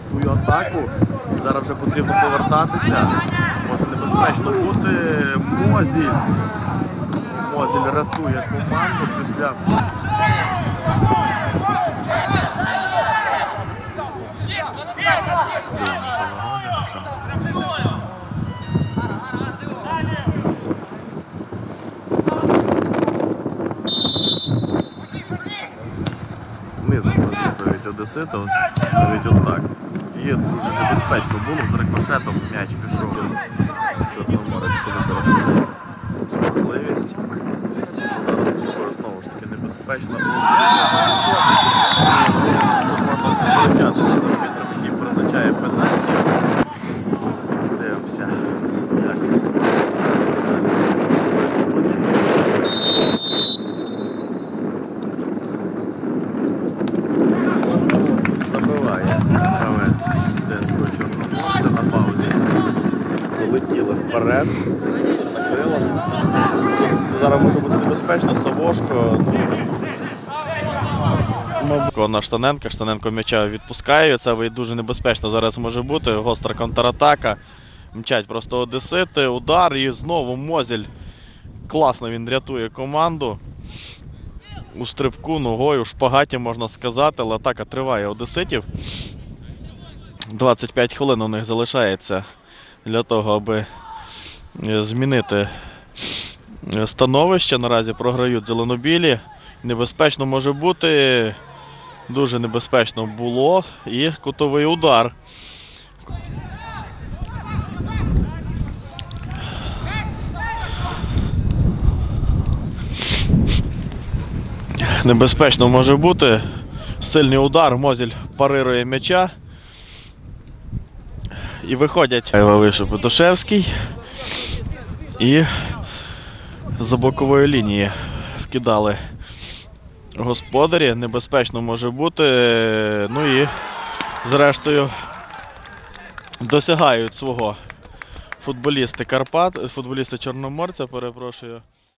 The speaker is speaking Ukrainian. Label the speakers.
Speaker 1: свою атаку. Зараз вже потрібно повертатися. Може небезпечно бути. Мозіль. Мозіль рятує команду після Низом розбивають Одесита, навіть отак. І дуже небезпечно було, з рикошетом м'яч пішов. Тут можна арбітр, який призначає пенальті. Дивимося, як. Забиває гравець Одеського Чорноморця на паузі. Долетіли вперед. Накрило. Зараз може бути небезпечно. Савошко. На Штаненка. Штаненко м'яча відпускає. Це дуже небезпечно зараз може бути. Гостра контратака. Мчать просто одесити. Удар і знову Мозіль. Класно він рятує команду у стрибку ногою, шпагаті можна сказати, але атака триває одеситів. 25 хвилин у них залишається для того, аби е, змінити е, становище. Наразі програють зеленобілі. Небезпечно може бути. Дуже небезпечно було. І кутовий удар. Небезпечно може бути. Сильний удар, Мозіль парирує м'яча. І виходять. Вийшов Петушевський. І за бокової лінії вкидали господарі. Небезпечно може бути. Ну і зрештою досягають свого футболісти Карпат, футболісти Чорноморця, перепрошую.